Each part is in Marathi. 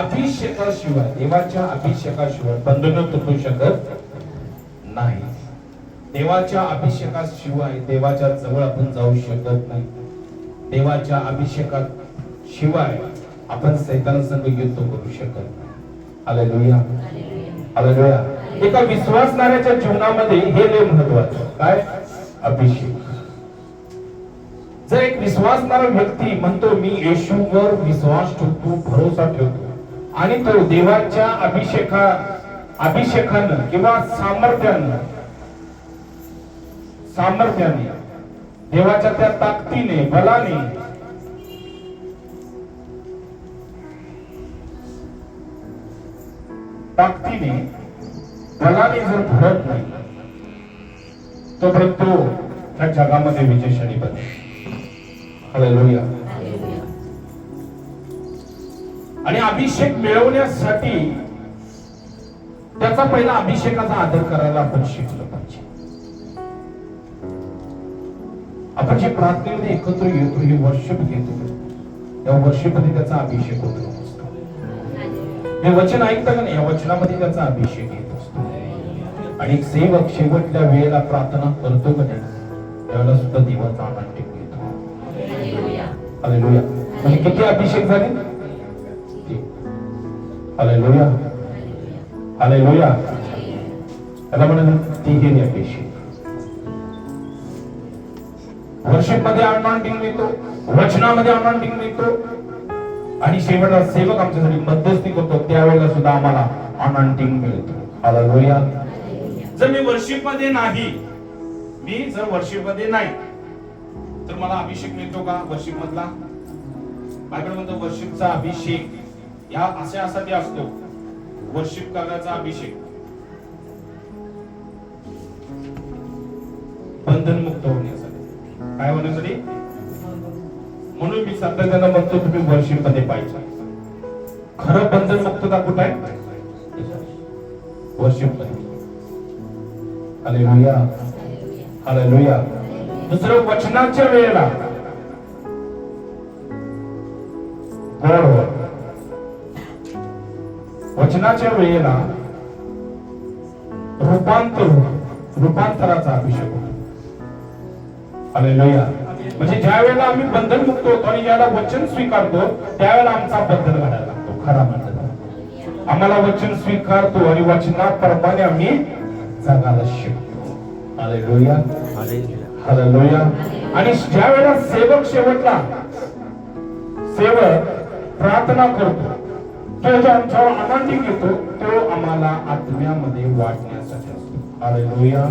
अभिषेकाशिवाय देवाच्या अभिषेकाशिवाय बंधन तुटू शकत नाही. देवाच्या अभिषेकाशिवाय देवाच्या जवळ आपण जाऊ शकत नाही. देवाच्या अभिषेकात शिवाय आपण सैतानासंग युद्ध करू शकत नाही. हालेलुया हालेलुया एका विश्वासणाऱ्याच्या जीवनामध्ये हे लय महत्वाचं काय? अभिषेक. जर एक विश्वासणारा व्यक्ती म्हणतो मी येशूवर विश्वास ठेवतो भरोसा ठेवतो आणि तो देवाच्या अभिषेका अभिषेकानं किंवा सामर्थ्यानं सामर्थ्याने देवाच्या त्या ताकदीने बलाने ताकदीने बलाने जर भरत नाही तोपर्यंत तो त्या जगामध्ये विजयशाली बनेल हालेलुया. आणि अभिषेक मिळवण्यासाठी त्याचा पहिला अभिषेकाचा आदर करायला आपण शिकलो पाहिजे. आपण जे प्रार्थनेमध्ये एकत्र येतो हे वर्षप घेतो. या वर्षामध्ये त्याचा अभिषेक होतो. हे वचन ऐकतं का नाही या वचनामध्ये त्याचा अभिषेक येत असतो. आणि सेवक शेवटच्या वेळेला प्रार्थना करतो का नाही त्यावेळेला सुद्धा देवाचा आनंद घेतो. हालेलुया म्हणजे किती अभिषेक झाले? हालेलुया हालेलुया त्याला म्हणतात तिहेरी अभिषेक वर्षिपमध्ये अनॉन्टिंग मिळतो. वचनामध्ये अनॉन्टिंग मिळतो. आणि शेवटला सेवक आमच्यासाठी मध्यस्थी करतो. त्यावेळेला सुद्धा आम्हाला अनॉन्टिंग मिळतो. हालेलुया जर मी वर्षिपमध्ये नाही मी जर वर्षिपमध्ये नाही तर मला अभिषेक मिळतो का? वर्षिप मधला बायबल म्हणतो वर्षिपचा अभिषेक. या अशासाठी असतो. वर्षिप करण्याचा अभिषेक. बंधन मुक्त होण्यासाठी. काय होण्यासाठी? म्हणून मी सातत्यानं म्हणतो तुम्ही वर्षिपमध्ये पाहिजे. खरं बंधन मुक्तता कुठं आहे? वर्षिपमध्ये. हालेलुया हालेलुया दुसरं वचनाच्या वेळेला. गोड हो. वचनाच्या वेळेला रूपांतर रूपांतराचा अभिषेक होतो हालेलुया म्हणजे ज्या वेळेला आम्ही बंधन मुक्त होतो आणि ज्याला वचन स्वीकारतो त्यावेळेला आमचा बदल घडायला लागतो. खरा म्हणजे आम्हाला वचन स्वीकारतो आणि वचनाप्रमाणे आम्ही जगायला शिकतो. हालेलुया हालेलुया आणि ज्या वेळेला सेवक शेवटला सेवक प्रार्थना करतो तो जो आमच्यावर आनंदी घेतो तो आम्हाला आत्म्यामध्ये वाटण्यासाठी असतो. लोया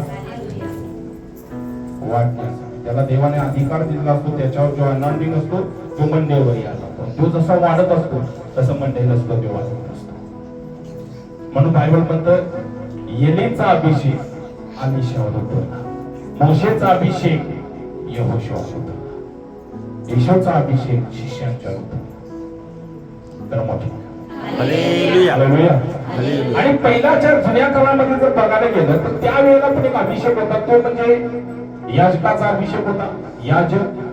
वाटण्यासाठी. त्याला देवाने अधिकार दिलेला असतो त्याच्यावर जो आनंदी असतो तो मंडळवर यायला तो जसा वाढत असतो तसं मंडळ नसतो तो वाढत असतो. म्हणून बायबल म्हणतं येलेचा अभिषेक अनिशावर होतो. मोशेचा अभिषेक यहोशावर होता. येशोचा अभिषेक शिष्यांच्या होता. तर मोठे आणि पहिल्याच्या जुन्या काळामध्ये जर बघायला गेलं तर त्यावेळेला पण एक अभिषेक होता. तो म्हणजे याजकाचा अभिषेक होता. याजक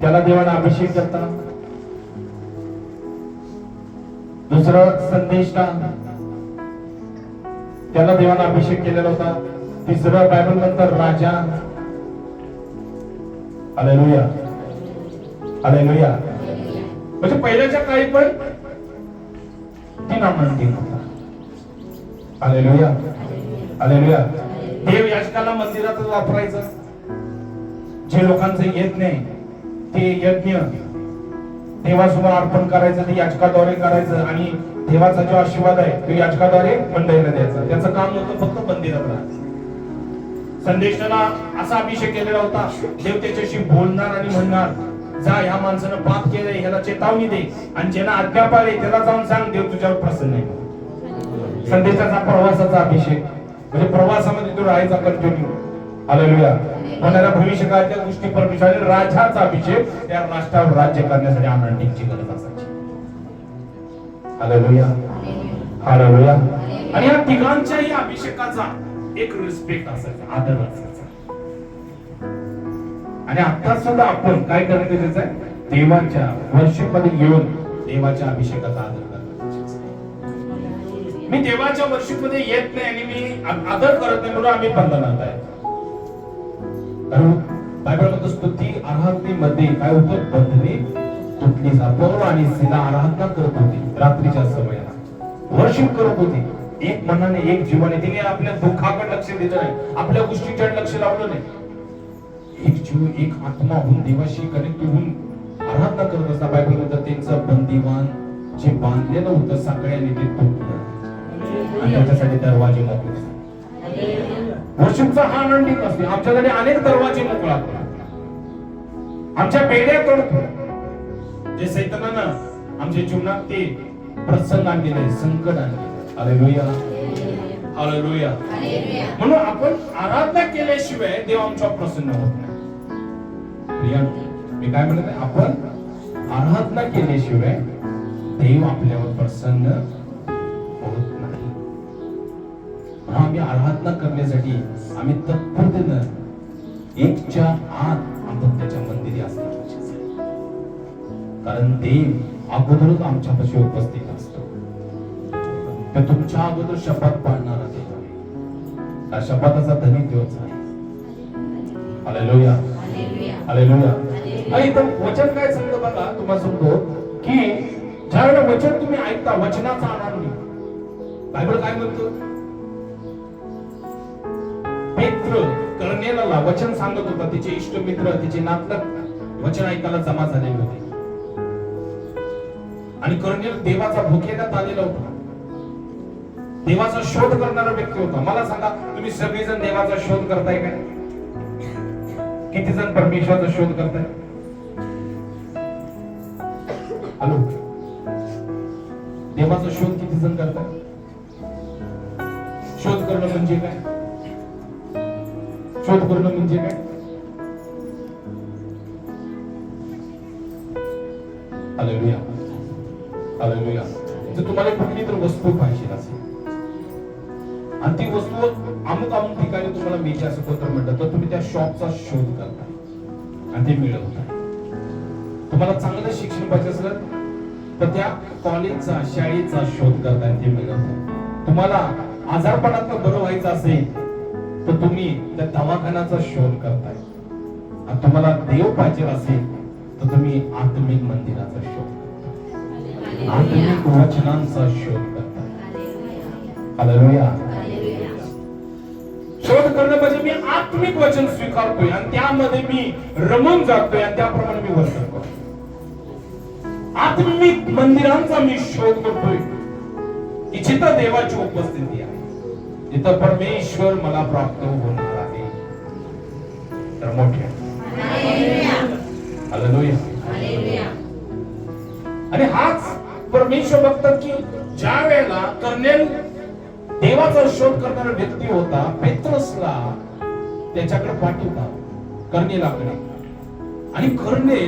त्याला देवाने अभिषेक केला दुसरं संदेष्टा. त्याला देवाने अभिषेक केलेला होता. तिसरं बायबल नंतर राजा. हालेलुया. हालेलुया. म्हणजे पहिल्याच्या काळी पण तीन आमरण आले होता. देव याचकाला मंदिरातच वापरायचं. जे लोकांचं येत नाही ते यज्ञ देवासमोर अर्पण करायचं ते याचकाद्वारे करायचं आणि देवाचा जो आशीर्वाद आहे तो याचकाद्वारे मंडळीला द्यायचा. त्याचं काम होतं फक्त मंदिरात राहायचं संदेशाला असा अभिषेक केलेला होता देव त्याच्याशी बोलणार आणि म्हणणार. जा ह्या माणसानं पाप केलंय ह्याला चेतावणी दे. आणि ज्यांना आज्ञा पाळले त्याला जाऊन सांग देव तुझ्यावर प्रसन्न आहे. संदेशाचा प्रवासाचा अभिषेक. म्हणजे प्रवासामध्ये तो राहायचा कंटिन्यू हालेलुया होणाऱ्या भविष्यकाळच्या गोष्टी परमेश्वराने राजाचा अभिषेक त्या राष्ट्रावर राज्य करण्यासाठी आनंदीची गरज असायची. हालेलुया हालेलुया आणि या तिघांच्याही अभिषेकाचा एक रिस्पेक्ट असायचा आदर असायचा. आणि आता सुद्धा आपण काय करणं गरजेचं आहे? देवाच्या वर्षिपमध्ये येऊन देवाच्या अभिषेकाचा आदर मी देवाच्या वर्षीमध्ये येत नाही आणि मी आदर करत नाही म्हणून आम्ही बंधनात आहे. कारण बायबल म्हणतो स्तुती आराधनेमध्ये काय होतं? बंधने तुटली पौल आणि सिला आराधना करत होती रात्रीच्या समयाला वर्षिप करत होती. एक मनाने एक जीवाने तिने आपल्या दुःखाकडे लक्ष दिलं नाही. आपल्या गोष्टीकडे लक्ष लावलं नाही. एक जीव एक आत्मा होऊन देवाशी कनेक्ट होऊन आराधना करत असता. बायबलमध्ये त्यांचं बंदिवान जे बांधलेलं होतं सगळ्यांनी ते तुटलं. आणि त्याच्यासाठी दरवाजे मोकळे. वर्षिपचा हा आनंद एक असते. आमच्याकडे अनेक दरवाजे मोकळा आमच्या पेढ्या तोडतो. जे सैतानानं आमच्या जीवनात ते प्रसंग आणलेले संकट आणले हालेलुया हालेलुया म्हणून आपण आराधना केल्याशिवाय देव आमच्या प्रसन्न होत नाही. प्रिया मी काय म्हणत आहे आपण आराधना केल्याशिवाय देव आपल्यावर प्रसन्न होत नाही. म्हणून आम्ही आराधना करण्यासाठी आम्ही तत्परतेनं एकच्या आत आपण त्याच्या मंदिरी असणार कारण देव अगोदरच आमच्यापाशी उपस्थित असतो. तर तुमच्या अगोदर शपथ पाळणारा देव आहे. शपथाचा धनी देवच आहे. हालेलुया हालेलुया आणि इथं वचन काय सांगतो बघा तुम्हाला सांगतो की ज्यावेळेला वचन तुम्ही ऐकता वचनाचा आनंद बायबल काय म्हणतो? मित्र कर्नेलाला वचन सांगत होता तिचे इष्ट मित्र तिचे नातलग. वचन ऐकायला जमा झालेले होते. आणि कर्णेल देवाचा भुकेण्यात आलेला होता. देवाचा शोध करणारा व्यक्ती होता. मला सांगा तुम्ही सगळेजण देवाचा शोध करताय काय किती जण परमेश्वराचा शोध करताय? हॅलो? देवाचा शोध किती जण करताय? शोध करणं म्हणजे काय? शोध करणं म्हणजे काय? हॅलो हॅलो जर तुम्हाला कुठली तर वस्तू पाहिजे असेल. आणि ती वस्तू अमुक अमुक ठिकाणी तुम्हाला मिळते असं कोणतं म्हटलं तर तुम्ही त्या शॉपचा शोध करता. आणि ते मिळवता. तुम्हाला चांगलं शिक्षण पाहिजे असलं तर त्या कॉलेजचा शाळेचा शोध करता आणि ते मिळवता. तुम्हाला आजारपणात बरं व्हायचं असेल तर तुम्ही त्या दवाखान्याचा शोध करताय. आणि तुम्हाला देव पाहिजे असेल तर तुम्ही आत्मिक मंदिराचा शोध करताय. आत्मिक वचनांचा शोध करताय. हालेलुया. शोध करणं म्हणजे मी आत्मिक वचन स्वीकारतोय आणि त्यामध्ये मी रमून जातोय आणि त्याप्रमाणे मी वर्तन करतो आत्मिक मंदिरांचा मी शोध करतोय. की जिथं देवाची उपस्थिती आहे जिथं परमेश्वर मला प्राप्त होणार आहे. तर मोठ्या आणि हाच परमेश्वर बघतात की ज्या वेळेला कर्नेल देवाचा शोध करणारा व्यक्ती होता पेत्रसला त्याच्याकडे पाठवता लागले आणि कर्णे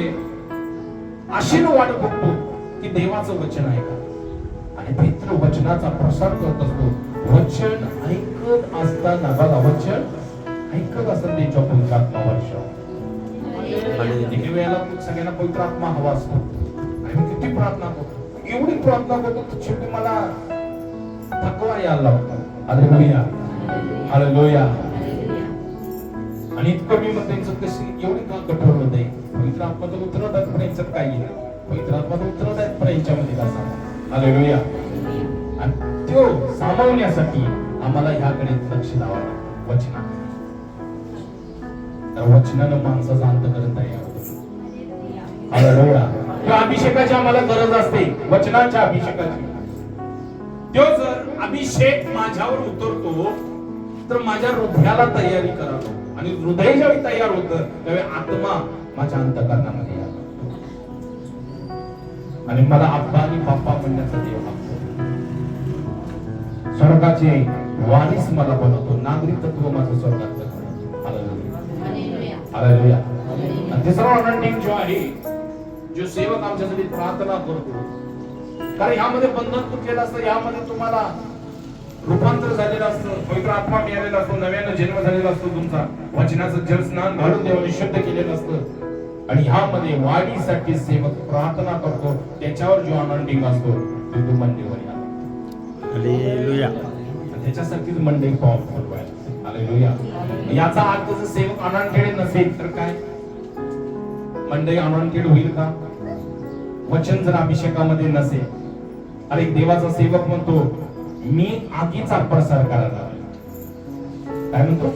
आशेनं वाट बघतो की देवाचं वचन आहे का? आणि पेत्र वचनाचा प्रसार करत असतो. वचन ऐकत असताना बघा वचन ऐकत असताना त्यांच्या पवित्र आत्मा वर्ष. वेळेला सगळ्यांना पवित्र आत्मा हवा असतो. आणि किती प्रार्थना करतो. एवढी प्रार्थना करतो शेवटी मला थकवा यायला लागतो हालेलुया. हालेलुया. आणि इतकं मी मग कशी एवढी का कठोर होते पवित्र आत्माचं उत्तरदायित्व यांच्यात काही नाही पवित्र आत्माचं उत्तरदायित्व यांच्यामध्ये कसा हालेलुया. आणि तो सामावण्यासाठी आम्हाला ह्याकडे लक्ष द्यावं लागतं. वचना. तर वचनानं माणसाचा अंतकरण तयार होतो. हालेलुया. त्या अभिषेकाची आम्हाला गरज असते. वचनाच्या अभिषेकाची. तो जर अभिषेक माझ्यावर उतरतो तर माझ्या हृदयाला तयारी करावं. आणि हृदय ज्यावेळी तयार होतं त्यावेळी आत्मा माझ्या अंतकरणामध्ये यावं. आणि मला आप्पा आणि बाप्पा म्हणण्याचा देव लागतो. स्वर्गाचे वारीस मला बनवतो नागरिकत्व माझं. आणि तिसरा ऑनंटिंग जो आहे जो सेवक आमच्यासाठी प्रार्थना करतो कारण यामध्ये बंधन तुटलेलं असतं यामध्ये तुम्हाला रूपांतर झालेलं असतं पवित्र आत्मा मिळालेला असतो नव्यानं जन्म झालेला असतो तुमचा. वचनाचं जल स्नान घालून देवाने शुद्ध केलेलं असतं. आणि ह्यामध्ये वाढीसाठी सेवक प्रार्थना करतो त्याच्यावर जो अनॉन्टिंग असतो तो तो आणि त्याच्यासारखीच मंडळी पॉवरफुल व्हायला याचा अर्थ जर सेवक अनॉन्टेड नसेल तर काय? मंडळी अनॉन्टेड होईल का? वचन जर अभिषेकामध्ये नसेल अरे देवाचा सेवक म्हणतो मी आगीचा प्रसार करायला. काय म्हणतो?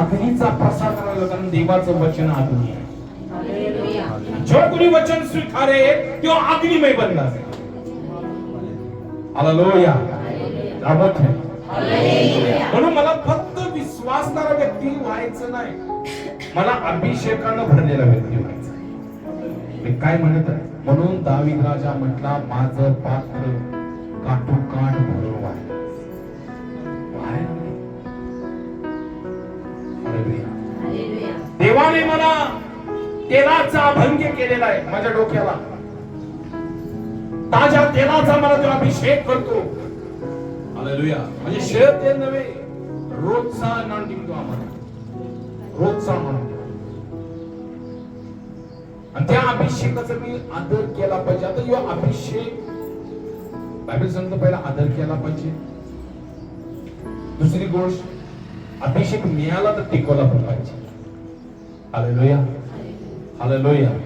आग्नीचा प्रसार करायला कारण देवाचं वचन आग्नी आहे. जो कोणी वचन स्वीकारे तो अग्निमय बनला हालेलुया. आहे म्हणून मला फक्त विश्वासणारा व्यक्ती व्हायचं नाही. मला अभिषेकानं भरलेला व्यक्ती व्हायचा. काय म्हणत आहे म्हणून दावीद राजा म्हटला माझं पात्र काठोकाठ भरो आहे. देवाने मला तेलाचा अभंग केलेला आहे. माझ्या डोक्याला. ताज्या तेलाचा मला तो अभिषेक करतो. म्हणजे शेअर तेल नव्हे रोजचा अनॉन्टिंग तो आम्हाला. रोजचा त्या अभिषेकाचा मी आदर केला पाहिजे. आता यो अभिषेक बायबल सांगतो पहिला आदर केला पाहिजे. दुसरी गोष्ट अभिषेक मिळाला तर टिकवला पण पाहिजे. हालेलुया. हालेलुया.